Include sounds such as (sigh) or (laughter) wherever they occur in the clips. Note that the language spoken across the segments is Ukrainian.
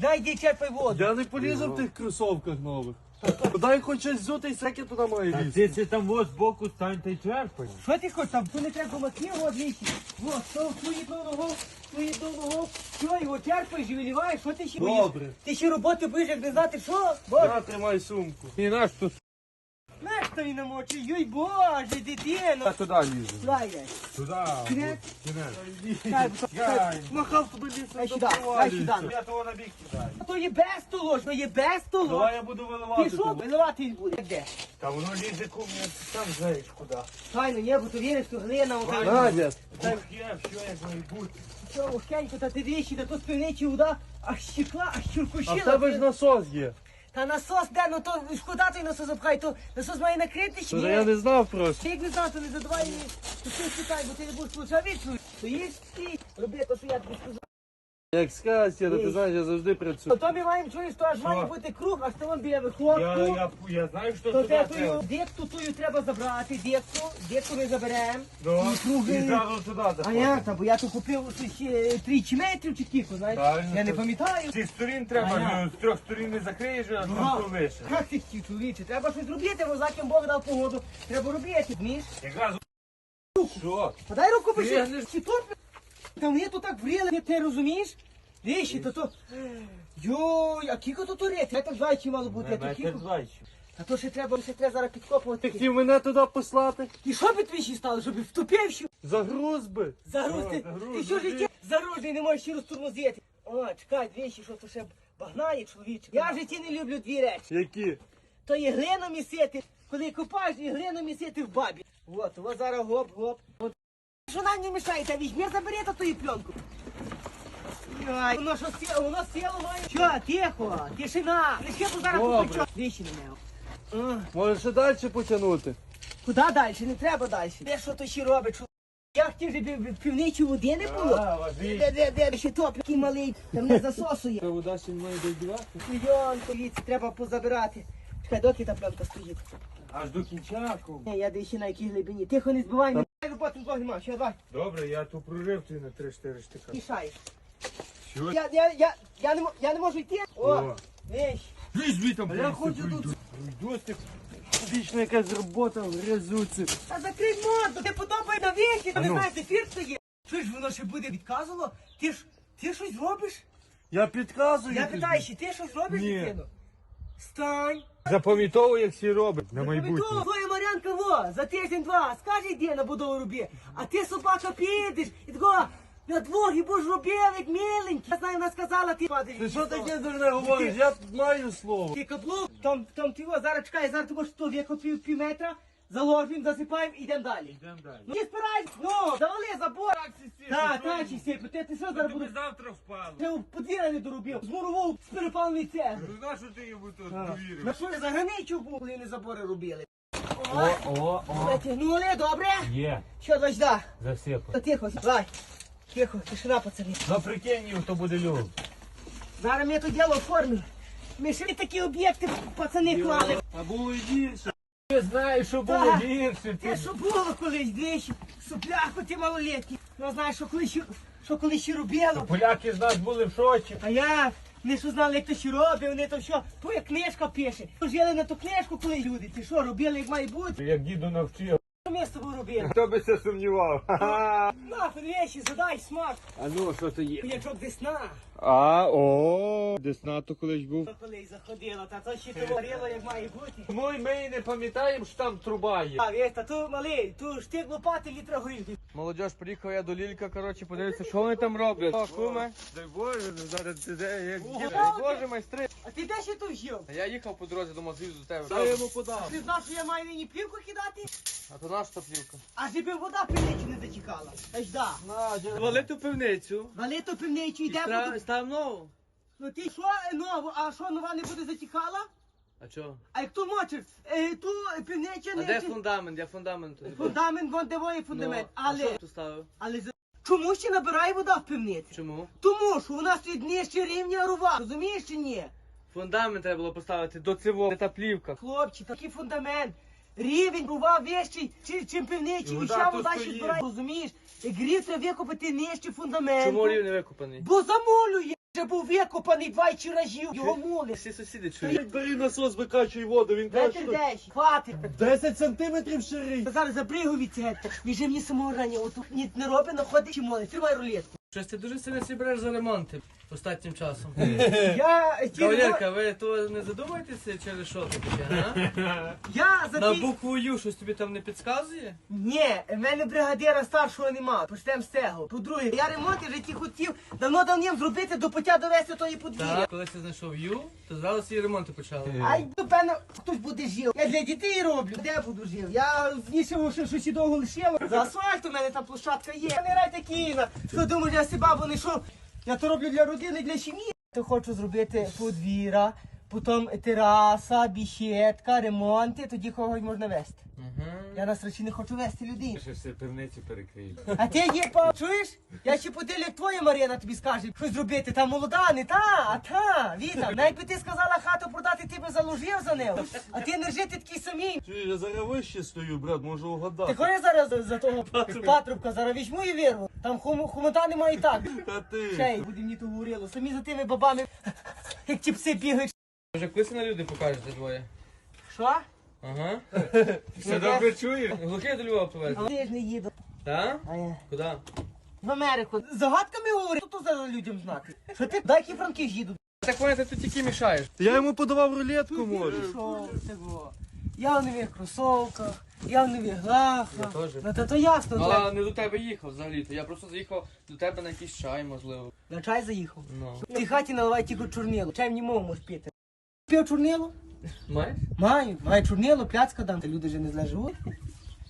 Дай йди черпай воду. Я не полізу в тих кросовках нових. Дай хоч щось взути і всяке туди має лізти. ти, ти там ось збоку стань та й черпай. Що ти хочеш там? Тут не треба маки, от двічі. Вот, то твої до ногу, твої до ногу. Що, його черпаєш і виліваєш? Що ти ще боїш? Добре. Ти ще роботи будеш, як не знати, що? Боже, На, тримай сумку. І наш тут знаєш, що? Йой, боже, дитино. туди лізе. Дай, дай. Туди. Кінець? Кінець. Махав лісом. Дай сюди, дай сюди. Я того на бік кидаю. То є без того, то є без того. Давай я буду виливати. Ти що, туди. виливати він буде? Де? Та воно лізе кум, я сам знаєш куди. Файно, ні, бо то віриш, що глина, ота. Надя, Ух, є, що як має бути. Що, ушкенько, та ти двічі, та то співничі вода, аж щекла, аж а в тебе ж насос є. Та насос де, ну то шкода той насос запхай, то насос має накрити чи ні? я не знав просто. Ти як не знав, то не задавай мені, то ти спитай, бо ти не будеш получати відповідь. То є всі, роби то, що я тобі сказав. Як скажеш, я, ти знаєш, я завжди працюю. то ми маємо чуєш, то аж має бути круг, аж там біля виходку. Я, я, я знаю, що То туди те треба. тую, дітку тую треба забрати, дітку, дітку ми заберемо. Ну, І круги. і зразу туди А заходимо. як там, бо я тут купив щось е, тричі метрів чи кілько, знаєш? Правильно, Я не то- пам'ятаю. Цих сторін треба, А ну, з трьох сторін не закриєш, а Ну, там лише. Як ти хотів, чоловіче? Треба щось робити, бо за ким Бог дав погоду. Треба робити, змієш? Якраз що? Подай руку пиши. не- Чи тут? Та вони тут так вріли, ти розумієш? Віші, то то... Йой, а кіко тут урити? Я так знаю, мало бути, а то кіко. А то ще треба, ще треба зараз Ти хотів мене туди послати? І що би твій ще стало, щоб втопив що? Загруз би. Загруз, Ти що загруз. життя загружений, не можеш ще розтормозити. О, чекай, двічі, що то ще багнає, чоловіче. Я в житті не люблю дві речі. Які? То є глину місити, коли купаєш, і глину місити в бабі. От, от зараз гоп-гоп. От. Що нам не мішає, та візьми, забери та ту пленку. Ай, воно що сіло, воно сіло має. Що, тихо, тишина. Не ще тут зараз Добре. попечу. Двічі на мене. Може ще далі потягнути? Куди далі? Не треба далі. Де що то ще робить? Що? Я хотів, щоб в півничі води не було. Возьміть. Де, де, де, ще топ, який малий, там не засосує. Та вода ще має додівати. Мільйон, поліці, треба позабирати. Чекай, доки та пленка стоїть. Аж до кінця. кум. Ні, я десь ще на якій глибині. Тихо, не збивай мене. Потім кого нема. Що, давай, Добре, я тут прорив ти на 3-4 штика. мішаєш. Що? Я, я, я, я, не, мо- я не можу йти. О, О. вещь. Візьми там. Я хочу тут вічна якась робота в грязуці. Та закрий морду, ти подобає на ти не ну. знаєш, де фіртка є. Що ж воно ще буде відказувало? Ти ж, ти щось робиш? Я підказую. Я тобі. питаю, чи ти щось робиш, Ні. дитино? Стань. Запам'ятовуй, як всі робить на майбутнє. твоя Марянка во, за тиждень-два, скаже, йди на будову роби. А ти, собака, підеш і такого на двох і будеш як миленький. Я знаю, вона сказала, ти падаєш. Ти що таке дурне говориш? Я тут маю слово. Ти каблук, там, там ти во, зараз чекай, зараз того, що віко пів, пів метра, заложимо, засипаємо і йдемо далі. Йдемо далі. Ну, не спирайся, ну, завали забор. Так, так, чи сіпи, ти, ти що зараз будеш? завтра впало. Ти подвір'я не доробив, змурував з перепалений цех. Ну на що ти йому тут На що я за граничу був, коли не забори робили? О, о, о. Натягнули, добре? Є, Що, дожда? засипав. Та тихо, давай. Тихо, тишина, пацани. Ну прикинь, хто буде люб. Зараз ми то діло оформимо. Ми ще такі об'єкти, пацани, клали. А було і гірше. Ти знаєш, що було було гірше. Те, що було колись, двічі, сопляху ті малолетні. Ну, знаєш, що колись, ще- що колись ще робило. Поляки з нас були в шоці. А я, вони що знали, як то ще робить, вони то що, Твоя книжка пише. Жили на ту книжку, коли люди, ти що, робили, як має бути? Як діду навчив. Ми з тобою робили? Хто би це сумнівав? Нахуй речі, задай смак. А ну, що то є? Як десна. А, о, десна то колись був. То колись заходила, та то ще то говорило, як має бути. Ну і ми і не пам'ятаємо, що там труба є. А, весь, та то малий, ту штик лопати літра горілки. Молодіж, приїхав я до Лілька, коротше, подивитися, що вони там роблять. О, куме. Дай Боже, зараз ти де, як Дай Боже, майстри. А ти де ще то взяв? Я їхав по дорозі, думав, з'їзду до тебе. Я йому подав. Ти знав, що я маю нині плівку кидати? А то наша та плівка. А щоб вода пивничу не затікала. Аж да. Вали ту пивницю. Вали то пивничу, йде. буду- Став нову. Ну ти що нову, а що нова не буде затікала? А чого? А як ту мочиш, е, ту пивнича А де фундамент? Я фундамент. Фундамент, вон де воє фундамент. Ну, а що ти ставив? але. Чому ще набирає вода в пивниці? Чому? Тому що у нас стоїть нижче рівня рува. Розумієш чи ні? Фундамент треба було поставити до цього. Де та плівка. Хлопці, такий фундамент. Рівень рува вищий, чи, чим пивничий, і ще вода ще збирає. Розумієш? Як грів треба викопати нижче фундамент. Чому рівень викопаний? Бо замолює. Вже був викопаний двічі разів, його мули. Всі сусіди чують. Бери насос, викачуй воду, він каже, що десять, хватить. 10 сантиметрів ширий. Зараз забригу від цього. Він же мені самого рання, отут ні не робить, но ходить чи моли. Тримай рулетку. Щось ти дуже сильно береш за ремонти останнім часом. Я ті Кавалерка, ви то не задумаєтеся через що це таке, а? Я за На ті... букву Ю щось тобі там не підказує? Ні, в мене бригадира старшого нема. Почнемо з цього. По-друге, я ремонт в житті хотів давно давнім зробити до пуття довести тої подвір'я. Так, коли ти знайшов Ю, то зразу всі ремонти почали. Ай, певно, хтось буде жив. Я для дітей роблю. Де буду жив? Я знішив, що щось і довго лишило. За асфальт у мене там площадка є. Не райте кіна. Що думаєш, я себе бабу не що? Я то роблю для родини, для сім'ї. То хочу зробити подвір'я, потім тераса, біхетка, ремонти, тоді когось можна вести. Угу. Я на срачі не хочу вести людей. Ще все пивницю перекриють. А ти є чуєш? Я ще подивлю, як твоя Марина тобі скаже, щось зробити. Та молода, не та, а та, Віта. Навіть би ти сказала хату продати, ти би заложив за нею. А ти не жити такий самий. Чуєш, я зараз вище стою, брат, можу Ти угадати. хочеш зараз за, за того патрубка, зараз візьму і вирву. Там хум, хумота немає і так. Та ти. Ще й буде мені то говорило. Самі за тими бабами, як ті пси бігають. Вже колись на люди покажете двоє. Що? Ага. Все добре чуєш? Глухий до Львова А повезли. вони ж не їду. Так? А я. Куди? В Америку. Загадками говори, що то за людям знати? Що ти дай франки їду. Так поняти, ти тільки мішаєш. Я йому подавав рулетку, може. Що цього? Я в нових кросовках, я в нових лахах. Я теж. Ну то, то ясно. Ну, так. не до тебе їхав взагалі-то. Я просто заїхав до тебе на якийсь чай, можливо. На чай заїхав. Ну. В цій хаті наливай тільки чорнило. Чай не мов можеш пити. Пив чорнило? Маєш? Маю. Маю чорнило, пляцка дам, та люди вже не зле живуть.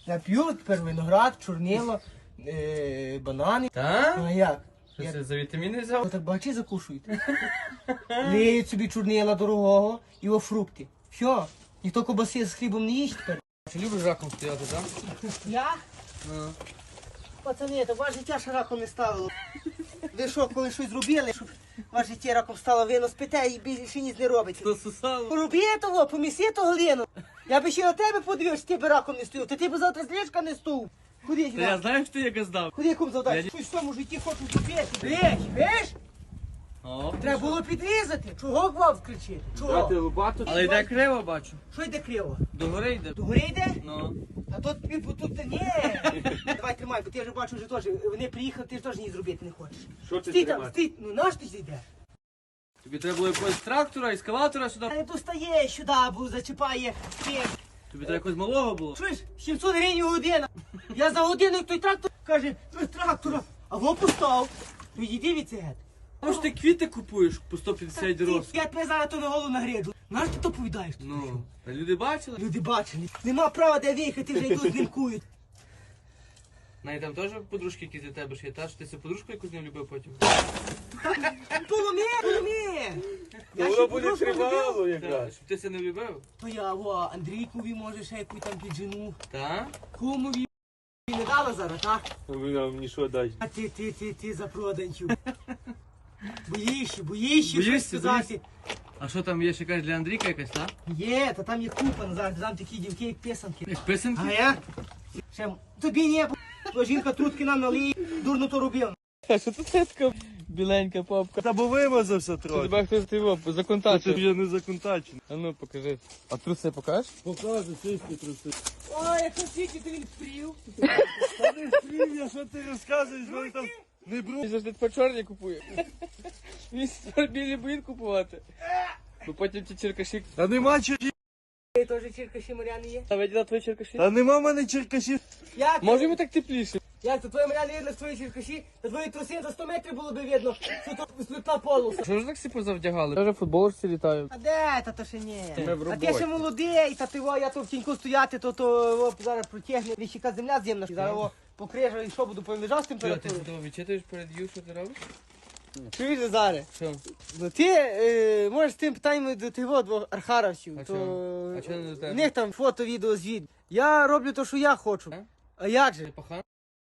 Я п'ю тепер виноград, чорнило, е, банани. Так? Ну а як? Що Я- це за вітаміни взяв? Отак бачи закушують. (laughs) Ліють собі чорнила дорогого і о фрукти. Все. Ніхто кобаси з хлібом не їсть тепер. Чи любиш раком стояти, так? Я? Ну. Пацани, то ваше життя ще раком не ставило. Ви що, коли щось зробили, щоб ваше життя раком стало, ви спите і більше ніц не робите. То сусало. Пороби того, поміси того глину. Я би ще на тебе подивився, ти би раком не стояв, та ти би завтра з ліжка не стув. Куди Та я знаю, що ти яке здав. Куди кум завдати? Я- Щось в тому житті хочу. Бич, бич? Треба було підрізати. Чого гвалт кричить? Чого? лопату? Але йде криво, бачу. Що йде криво? Догори йде. До гори йде? Ну. А тут тобі тут, ні. Давай тримай, бо ти вже бачу, вже теж. Вони приїхали, ти ж теж ні зробити не хочеш. Що ти Стій там, тримаєш? стій, ну наш ти зійде. Тобі треба було якогось трактора, ескалатора сюди. А не достає сюди, бо зачіпає. Тобі треба якогось малого було. Чуєш, 700 гривень година. Я за годину той трактор каже, без трактора, а во постав. Ну йди від цього. Може ти квіти купуєш по 150 роз. Я тебе зараз то на голову нагріджу. Знаєш, ти то повідаєш? Ну, а люди бачили? Люди бачили. Нема права де виїхати, вже йдуть знімкують. Навіть там теж подружки якісь для тебе ж є, та що ти цю подружку якусь не любив потім. Поломи, поломи. Я ще Воно буде подружку якраз. Щоб ти це не любив. То я, во, Андрійкові може ще яку там піджену. Та? Кумові не дала зараз, а? Ви нам мені що дай? А ти, ти, ти, ти за проданчу. Боїшся, боїшся, щось Боїшся, сказати. А що там є ще кажеш для Андрійка якась, так? Є, та там є купа, зараз там такі дівки, як писанки. Як писанки? А я? Ще м- тобі не, бо жінка трутки нам налиє, дурно то робив. А що тут така біленька попка? Та бо вимазався трохи. Тебе хтось ти його Ти законтачив. вже не законтачений. А ну покажи. А труси покажеш? Показуй, сиськи труси. Ой, як світі то він впрів. Та не стрім'я, що ти розказуєш, вони там не бру. Він завжди по чорні купує. Він білі боїн купувати. Бо потім ті черкаші. Та нема черкашів. Ти теж черкаші моряни є? Та виділа твої черкаші? Та нема в мене черкашів. Як? Може йому так тепліше? Як то твої моряни видно з твої черкаші? Та твої труси за 100 метрів було би видно, що то сліпна полоса. Що ж так всі позавдягали? Я вже футболочці літаю. А де, та то ще ні. Ми в А ти ще молодий, та ти во, я то в тіньку стояти, то то о, зараз протягне, віщика земля з'ємна. Зараз о, покрижу і що буду полежав з ти температурою. того відчитуєш перед Ю, що ти робиш? Чуєш, Назаре? Що? Ну ти е, можеш з тим питанням до тих двох архаровців. А то чого? А чого не до тебе? В них там фото, відео, звіт. Я роблю те, що я хочу. А? А як Ти же? пахан?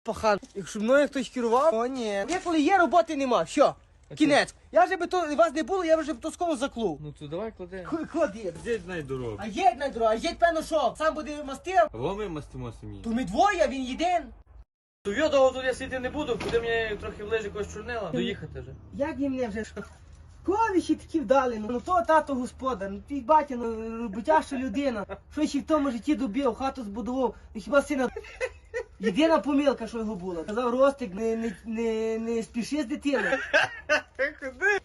Пахан. Якщо мною хтось керував, о ні. Я коли є, роботи нема. Все. Кінець. Я вже би то вас не було, я вже б то скоро заклув. Ну то давай клади. Х- Клади. Дідь найдорог. А є на дорога, а є певно що? Сам буде мастив. Во ми мастимо самі. То ми двоє, він єдин. То я довго тут я сидіти не буду, куди мені трохи влеже якогось чорнила. Доїхати вже. Як їм не вже? Ковіші такі вдали, ну то тато господар, ну твій батя, ну роботяща людина, що ще в тому житті добив, хату збудував, і хіба сина. Єдина помилка, що його була. Казав Ростик, не, не, не, не спіши з дитиною.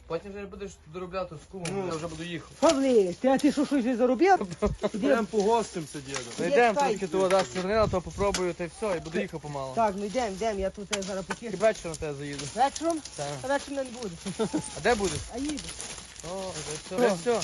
Потім вже будеш доробляти з кумом, я вже буду їхати. Павлі, ти, а ти що щось заробив? Йдемо погостимося, діду. Ну йдемо тай. трошки того чорнила, то попробую, та й все, і буду їхати помало. Так, ну йдемо, йдемо, я тут е, зараз І покину. вечором тебе заїду. Вечором? Так. А вечором не буде. (laughs) А де будеш? А їду. О, вже все. Вже все.